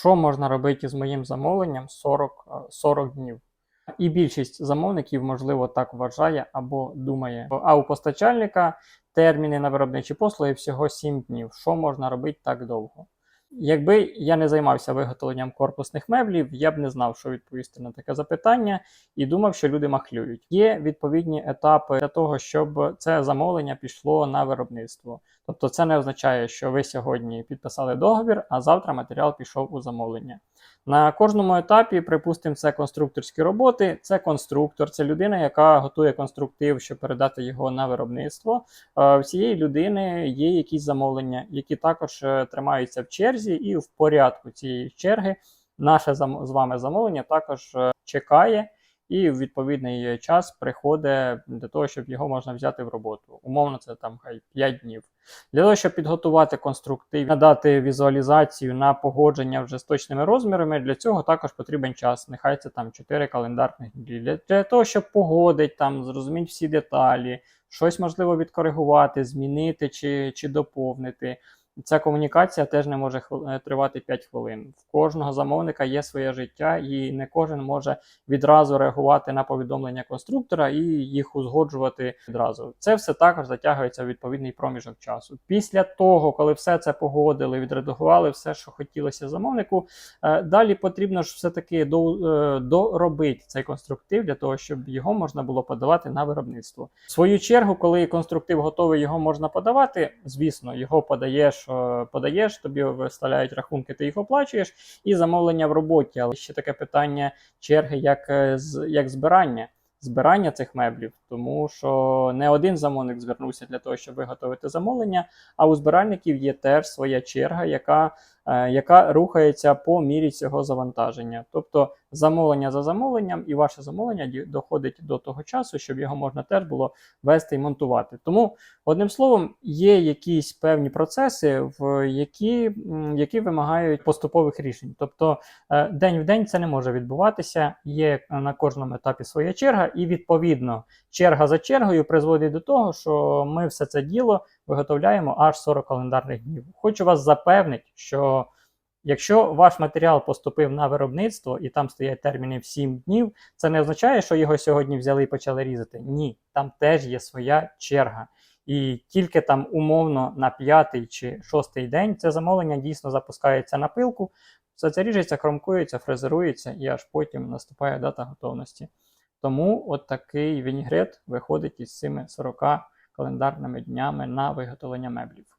Що можна робити з моїм замовленням 40, е, 40 днів? І більшість замовників, можливо, так вважає або думає. А у постачальника терміни на виробничі послуги всього 7 днів. Що можна робити так довго? Якби я не займався виготовленням корпусних меблів, я б не знав, що відповісти на таке запитання, і думав, що люди махлюють. Є відповідні етапи для того, щоб це замовлення пішло на виробництво. Тобто, це не означає, що ви сьогодні підписали договір, а завтра матеріал пішов у замовлення. На кожному етапі, припустимо, це конструкторські роботи. Це конструктор, це людина, яка готує конструктив, щоб передати його на виробництво. Е, В цієї людини є якісь замовлення, які також е, тримаються в черзі, і в порядку цієї черги наше з вами замовлення також е, чекає. І в відповідний час приходить для того, щоб його можна взяти в роботу. Умовно, це там хай 5 днів. Для того, щоб підготувати конструктив, надати візуалізацію на погодження вже з точними розмірами, для цього також потрібен час. Нехай це там 4 календарних дні. Для, для того, щоб погодити, там, зрозуміти всі деталі, щось можливо відкоригувати, змінити чи, чи доповнити. Ця комунікація теж не може е, тривати 5 хвилин. В кожного замовника є своє життя, і не кожен може відразу реагувати на повідомлення конструктора і їх узгоджувати відразу. Це все також затягується в відповідний проміжок часу. Після того, коли все це погодили, відредагували все, що хотілося замовнику, е, далі потрібно ж все-таки е, доробити цей конструктив для того, щоб його можна було подавати на виробництво. В свою чергу, коли конструктив готовий, його можна подавати. Звісно, його подаєш, подаєш, тобі виставляють рахунки, ти їх оплачуєш, і замовлення в роботі. Але ще таке питання черги, як, е, як збирання. Збирання цих меблів, тому що не один замовник звернувся для того, щоб виготовити замовлення, а у збиральників є теж своя черга, яка, е, яка рухається по мірі цього завантаження. Тобто замовлення за замовленням, і ваше замовлення доходить до того часу, щоб його можна теж було вести і монтувати. Тому, одним словом, є якісь певні процеси, в які, які вимагають поступових рішень. Тобто е, день в день це не може відбуватися. Є на кожному етапі своя черга, і відповідно черга за чергою призводить до того, що ми все це діло виготовляємо аж 40 календарних днів. Хочу вас запевнити, що якщо ваш матеріал поступив на виробництво і там стоять терміни в 7 днів, це не означає, що його сьогодні взяли і почали різати. Ні, там теж є своя черга. І тільки там умовно на п'ятий чи шостий день це замовлення дійсно запускається на пилку, все це ріжеться, хромкується, фрезерується і аж потім наступає дата готовності. Тому от такий вінігрет виходить із цими 40 календарними днями на виготовлення меблів.